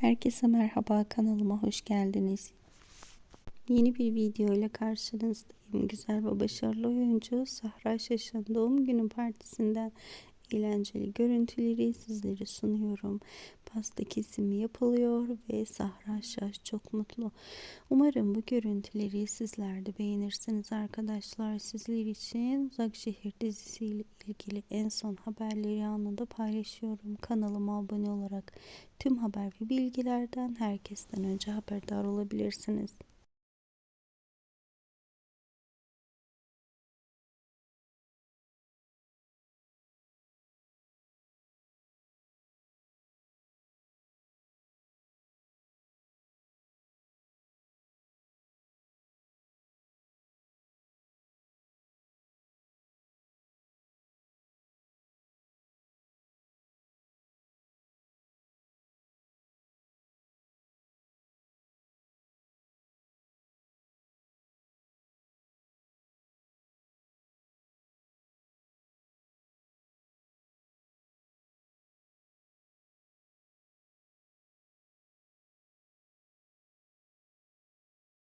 Herkese merhaba kanalıma hoş geldiniz. Yeni bir video ile karşınızdayım. Güzel ve başarılı oyuncu Sahra Şaş'ın doğum günü partisinden eğlenceli görüntüleri sizlere sunuyorum. Pasta kesimi yapılıyor ve Sahra Şaş çok mutlu. Umarım bu görüntüleri sizler de beğenirsiniz arkadaşlar. Sizler için Uzak Şehir dizisiyle ilgili en son haberleri anında paylaşıyorum. Kanalıma abone olarak tüm haber ve bilgilerden herkesten önce haberdar olabilirsiniz.